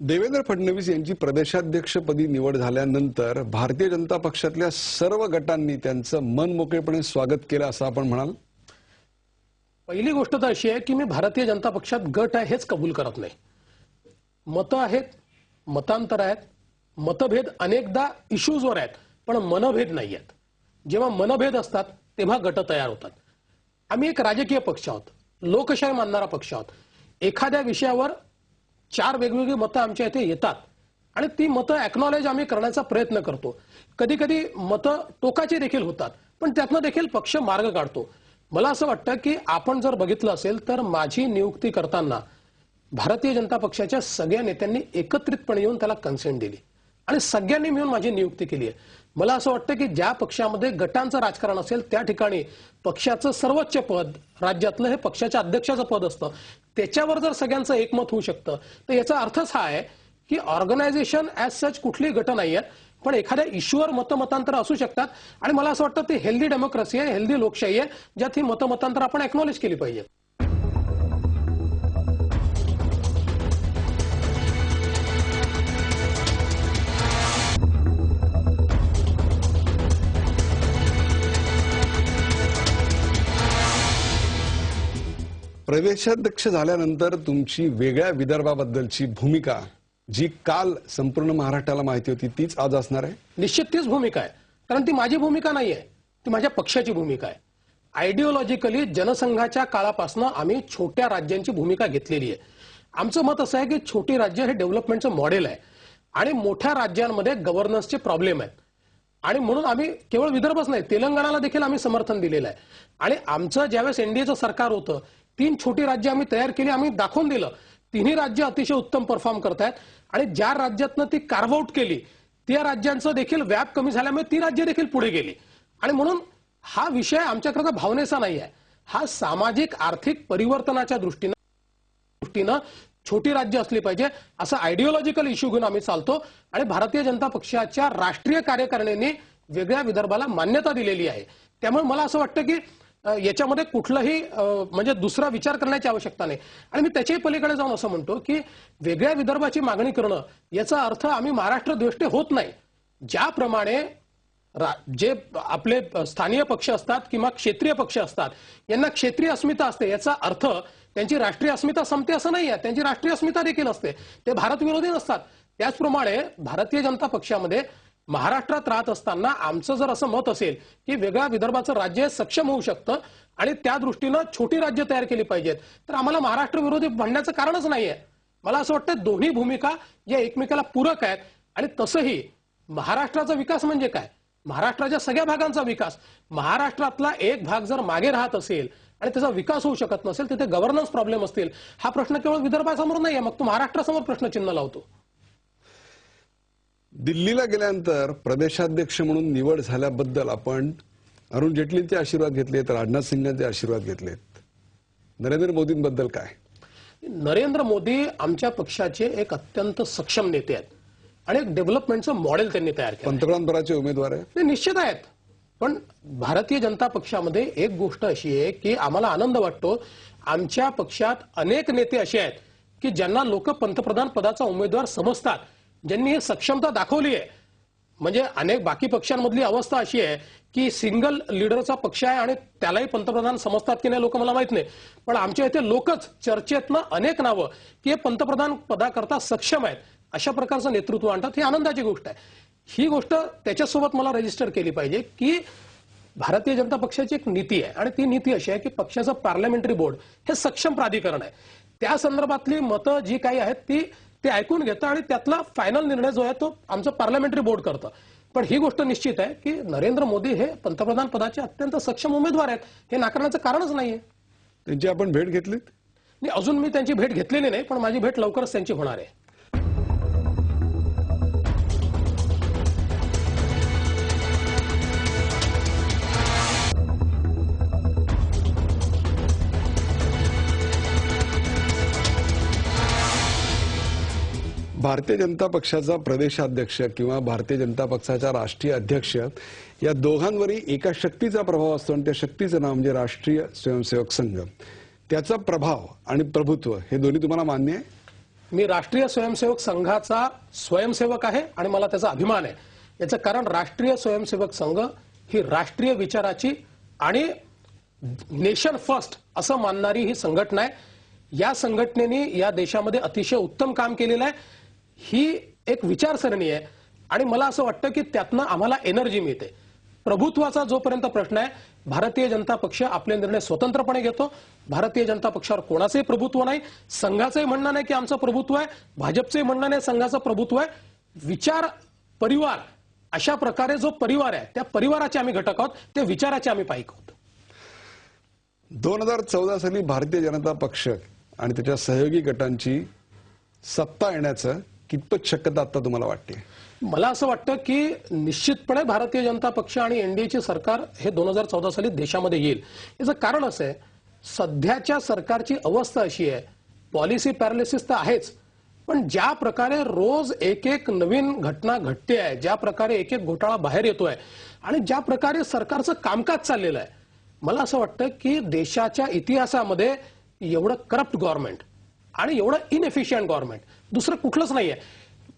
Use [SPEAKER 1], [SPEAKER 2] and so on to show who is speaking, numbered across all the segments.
[SPEAKER 1] देवेंद्र फडणवीस यांची प्रदेशाध्यक्षपदी निवड झाल्यानंतर भारतीय जनता पक्षातल्या सर्व गटांनी त्यांचं मन मोकळेपणे स्वागत केलं असं आपण म्हणाल.
[SPEAKER 2] पहिली गोष्ट तर अशी आहे की मी भारतीय जनता पक्षात गट आहे हेच कबूल करत नाही. मतं आहेत मतांतर आहेत मतभेद अनेकदा इश्यूजवर आहेत पण मनभेद नाही आहेत. जेव्हा मनभेद असतात तेव्हा गट तयार होतात. आम्ही एक राजकीय पक्ष आहोत लोकशाही मानणारा पक्ष आहोत. एखाद्या विषयावर चार वेगवेगळी मतं आमच्या इथे येतात. आणि ती मतं अॅक्नॉलेज आम्ही करण्याचा प्रयत्न करतो. कधी कधी मतं टोकाची देखील होतात पण त्यातनं देखील पक्ष मार्ग काढतो. मला असं वाटतं की आपण जर बघितलं असेल तर माझी नियुक्ती करताना भारतीय जनता पक्षाच्या सगळ्या नेत्यांनी एकत्रितपणे येऊन त्याला कन्सेंट दिली. आणि सगळ्यांनी मिळून माझी नियुक्ती केली आहे. मला असं वाटतं की ज्या पक्षामध्ये गटांचं राजकारण असेल त्या ठिकाणी पक्षाचं सर्वोच्च पद राज्यातलं हे पक्षाच्या अध्यक्षाचं पद असतं त्याच्यावर जर सगळ्यांचं एकमत होऊ शकतं तर याचा अर्थच हा आहे की ऑर्गनायझेशन ॲज सच कुठलीही गट नाही आहेत पण एखाद्या इश्यूवर मतमतांतर असू शकतात. आणि मला असं वाटतं ते हेल्दी डेमोक्रेसी आहे हेल्दी लोकशाही आहे ज्यात ही मतमतांतर आपण एक्नॉलेज केली पाहिजे.
[SPEAKER 1] प्रवेशाध्यक्ष झाल्यानंतर तुमची वेगळ्या विदर्भाबद्दलची भूमिका जी काल संपूर्ण महाराष्ट्राला माहिती होती तीच आज असणार आहे?
[SPEAKER 2] निश्चित तीच भूमिका आहे. कारण ती माझी भूमिका नाही आहे ती माझ्या पक्षाची भूमिका आहे. आयडिओलॉजिकली जनसंघाच्या काळापासून आम्ही छोट्या राज्यांची भूमिका घेतलेली आहे. आमचं मत असं आहे की छोटी राज्य हे डेव्हलपमेंटचं मॉडेल आहे. आणि मोठ्या राज्यांमध्ये गव्हर्नन्सचे प्रॉब्लेम आहेत. आणि म्हणून आम्ही केवळ विदर्भच नाही तेलंगणाला देखील आम्ही समर्थन दिलेलं आहे. आणि आमचं ज्यावेळेस एनडीएचं सरकार होतं तीन छोटी राज्य आम्ही तयार केली आम्ही दाखवून दिलं. तिन्ही राज्य अतिशय उत्तम परफॉर्म करतायत. आणि ज्या राज्यातनं ती कार्व आउट केली त्या राज्यांचं देखील व्याप कमी झाल्यामुळे ती राज्य देखील पुढे गेली. आणि म्हणून हा विषय आमच्याकरता भावनेचा नाही आहे हा सामाजिक आर्थिक परिवर्तनाच्या दृष्टीनं दृष्टीनं छोटी राज्य असली पाहिजे असं आयडिओलॉजिकल इश्यू घेऊन आम्ही चालतो. आणि भारतीय जनता पक्षाच्या राष्ट्रीय कार्यकारिणीने वेगळ्या विदर्भाला मान्यता दिलेली आहे. त्यामुळे मला असं वाटतं की याच्यामध्ये कुठलाही म्हणजे दुसरा विचार करण्याची आवश्यकता नाही. आणि मी त्याच्याही पलीकडे जाऊन असं म्हणतो की वेगळ्या विदर्भाची मागणी करणं याचा अर्थ आम्ही महाराष्ट्र द्वेष्टे होत नाही. ज्याप्रमाणे जे आपले स्थानीय पक्ष असतात किंवा क्षेत्रीय पक्ष असतात यांना क्षेत्रीय अस्मिता असते याचा अर्थ त्यांची राष्ट्रीय अस्मिता संपते असं नाही आहे. त्यांची राष्ट्रीय अस्मिता देखील असते. ते भारत विरोधी नसतात. त्याचप्रमाणे भारतीय जनता पक्षामध्ये महाराष्ट्रात राहत असताना आमचं जर असं मत असेल की वेगळ्या विदर्भाचं राज्य सक्षम होऊ शकतं आणि त्या दृष्टीनं छोटी राज्य तयार केली पाहिजेत तर आम्हाला महाराष्ट्र विरोधी म्हणण्याचं कारणच नाहीये. मला असं वाटतं दोन्ही भूमिका या एकमेकाला पूरक आहेत आणि तसंही महाराष्ट्राचा विकास म्हणजे काय? महाराष्ट्राच्या सगळ्या भागांचा विकास. महाराष्ट्रातला एक भाग जर मागे राहत असेल आणि त्याचा विकास होऊ शकत नसेल तिथे गव्हर्नन्स प्रॉब्लेम असतील हा प्रश्न केवळ विदर्भासमोर नाहीये मग तो महाराष्ट्रासमोर प्रश्नचिन्ह लावतो.
[SPEAKER 1] दिल्लीला गेल्यानंतर प्रदेशाध्यक्ष म्हणून निवड झाल्याबद्दल आपण अरुण जेटलींचे आशीर्वाद घेतले तर राजनाथ सिंगांचे आशीर्वाद घेतलेत नरेंद्र मोदींबद्दल काय?
[SPEAKER 2] नरेंद्र मोदी आमच्या पक्षाचे एक अत्यंत सक्षम नेते आहेत आणि एक डेव्हलपमेंटचं मॉडेल त्यांनी तयार केलं
[SPEAKER 1] पंतप्रधानपदाचे उमेदवार आहे
[SPEAKER 2] ते निश्चित आहेत. पण भारतीय जनता पक्षामध्ये एक गोष्ट अशी आहे की आम्हाला आनंद वाटतो आमच्या पक्षात अनेक नेते असे आहेत की ज्यांना लोक पंतप्रधान पदाचा उमेदवार समजतात. ज्यांनी ही सक्षमता दाखवली आहे. म्हणजे अनेक बाकी पक्षांमधली अवस्था अशी आहे की सिंगल लीडरचा पक्ष आहे आणि त्यालाही पंतप्रधान समजतात की नाही लोक मला माहीत नाही. पण आमच्या इथे लोकच चर्चेतनं अनेक नावं की हे पंतप्रधान पदाकरता सक्षम आहेत. अशा प्रकारचं नेतृत्व आणतात ही आनंदाची गोष्ट आहे. ही गोष्ट त्याच्यासोबत मला रजिस्टर केली पाहिजे की भारतीय जनता पक्षाची एक नीती आहे आणि ती नीती अशी आहे की पक्षाचं पार्लमेंटरी बोर्ड हे सक्षम प्राधिकरण आहे. त्या संदर्भातली मतं जी काही आहेत ती ते ऐकून घेतं आणि त्यातला फायनल निर्णय जो आहे तो आमचं पार्लमेंटरी बोर्ड करतं. पण ही गोष्ट निश्चित आहे की नरेंद्र मोदी हे पंतप्रधान पदाचे अत्यंत सक्षम उमेदवार आहेत. हे नाकारण्याचं कारणच नाहीये.
[SPEAKER 1] त्यांची आपण भेट घेतलीत?
[SPEAKER 2] आणि अजून मी त्यांची भेट घेतलेली नाही पण माझी भेट लवकरच त्यांची होणार आहे.
[SPEAKER 1] भारतीय जनता पक्षाचा प्रदेशाध्यक्ष किंवा भारतीय जनता पक्षाचा राष्ट्रीय अध्यक्ष या दोघांवरही एका शक्तीचा प्रभाव असतो आणि त्या शक्तीचं नाव म्हणजे राष्ट्रीय स्वयंसेवक संघ. त्याचा प्रभाव आणि प्रभुत्व हे दोन्ही तुम्हाला मान्य आहे?
[SPEAKER 2] मी राष्ट्रीय स्वयंसेवक संघाचा स्वयंसेवक आहे आणि मला त्याचा अभिमान आहे. याचं कारण राष्ट्रीय स्वयंसेवक संघ ही राष्ट्रीय विचाराची आणि नेशन फर्स्ट असं मानणारी ही संघटना आहे. या संघटनेने या देशामध्ये अतिशय उत्तम काम केलेलं आहे. ही एक विचारसरणी आहे. आणि मला असं वाटतं की त्यातनं आम्हाला एनर्जी मिळते. प्रभुत्वाचा जोपर्यंत प्रश्न आहे भारतीय जनता पक्ष आपले निर्णय स्वतंत्रपणे घेतो. भारतीय जनता पक्षावर कोणाचंही प्रभुत्व नाही. संघाचंही म्हणणं नाही की आमचं प्रभुत्व आहे. भाजपचंही म्हणणं नाही संघाचं प्रभुत्व आहे. विचार परिवार अशा प्रकारे जो परिवार आहे त्या परिवाराचे आम्ही घटक आहोत ते विचाराचे आम्ही पाईक आहोत
[SPEAKER 1] दोन हजार चौदा साली भारतीय जनता पक्ष आणि त्याच्या सहयोगी गटांची सत्ता येण्याचं कितपत शक्यता आता तुम्हाला वाटते?
[SPEAKER 2] मला असं वाटतं की निश्चितपणे भारतीय जनता पक्ष आणि एनडीएचे सरकार हे दोन हजार चौदा साली देशामध्ये येईल. याचं कारण असं आहे सध्याच्या सरकारची अवस्था अशी आहे पॉलिसी पॅरालिसिस तर आहेच पण ज्या प्रकारे रोज एक एक नवीन घटना घडते आहे ज्या प्रकारे एक एक घोटाळा बाहेर येतोय आणि ज्या प्रकारे सरकारचं कामकाज चाललेलं आहे मला असं वाटतं की देशाच्या इतिहासामध्ये एवढं करप्ट गव्हर्नमेंट आणि एवढं इनएफिशियंट गव्हर्नमेंट दुसरं कुठलंच नाहीये.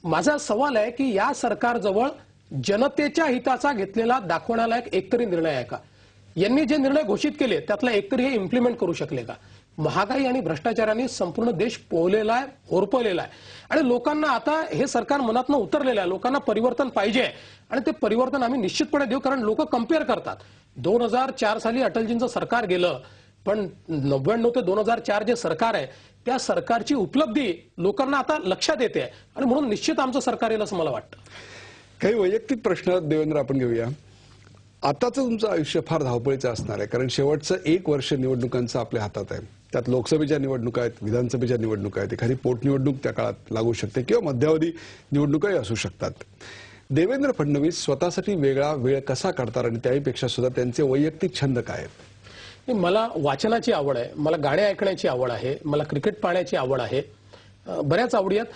[SPEAKER 2] माझा सवाल आहे की या सरकारजवळ जनतेच्या हिताचा घेतलेला दाखवण्याला एक एकतरी निर्णय आहे का? यांनी जे निर्णय घोषित केले त्यातला एकतरी हे इम्प्लिमेंट करू शकले का? महागाई आणि भ्रष्टाचाराने संपूर्ण देश पोहलेला आहे होरपळलेला आहे. आणि लोकांना आता हे सरकार मनातनं उतरलेलं आहे. लोकांना परिवर्तन पाहिजे आणि ते परिवर्तन आम्ही निश्चितपणे देऊ कारण लोक कंपेअर करतात. दोन हजार चार साली अटलजींचं सरकार गेलं पण नव्याण्णव ते दोन हजार चार जे सरकार आहे त्या सरकारची उपलब्धी लोकांना आता लक्षात येते. आणि म्हणून निश्चित आमचं सरकार येईल असं मला वाटतं.
[SPEAKER 1] काही वैयक्तिक प्रश्न देवेंद्र आपण घेऊया. आताचं तुमचं आयुष्य फार धावपळीचं असणार आहे कारण शेवटचं एक वर्ष निवडणुकांचं आपल्या हातात आहे. त्यात लोकसभेच्या निवडणुका आहेत विधानसभेच्या निवडणुका आहेत एखादी पोटनिवडणूक त्या काळात लागू शकते किंवा मध्यावधी निवडणुकाही असू शकतात. देवेंद्र फडणवीस स्वतःसाठी वेगळा वेळ कसा काढतात आणि त्याहीपेक्षा सुद्धा त्यांचे वैयक्तिक छंद काय आहेत?
[SPEAKER 2] मला वाचनाची आवड आहे मला गाणे ऐकण्याची आवड आहे मला क्रिकेट पाहण्याची आवड आहे. बऱ्याच आवडी आहेत.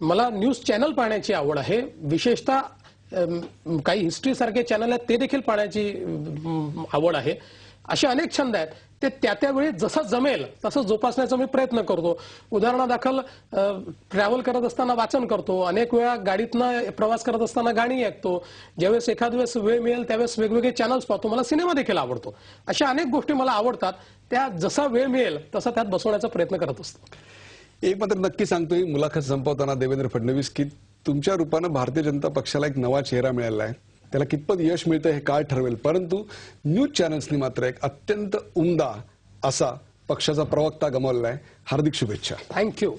[SPEAKER 2] मला न्यूज चॅनल पाहण्याची आवड आहे. विशेषतः काही हिस्ट्री सारखे चॅनल आहेत ते देखील पाहण्याची आवड आहे. असे अनेक छंद आहेत. ते त्या त्यावेळी जसं जमेल तसं जोपासण्याचा मी प्रयत्न करतो. उदाहरणादाखल ट्रॅव्हल करत असताना वाचन करतो. अनेक वेळा गाडीतनं प्रवास करत असताना गाणी ऐकतो. ज्यावेळेस एखाद वेळेस वेळ मिळेल त्यावेळेस वेगवेगळे चॅनल्स पाहतो. मला सिनेमा देखील आवडतो. अशा अनेक गोष्टी मला आवडतात. त्या जसा वेळ मिळेल तसा त्यात बसवण्याचा प्रयत्न करत असतो.
[SPEAKER 1] एक मात्र नक्की सांगतोय मुलाखत संपवताना देवेंद्र फडणवीस की तुमच्या रूपानं भारतीय जनता पक्षाला एक नवा चेहरा मिळाला आहे. त्याला कितपत यश मिळतं हे काळ ठरवेल? परंतु न्यूज चॅनल्सनी मात्र एक अत्यंत उमदा असा पक्षाचा प्रवक्ता गमावलेला आहे. हार्दिक शुभेच्छा.
[SPEAKER 2] थँक्यू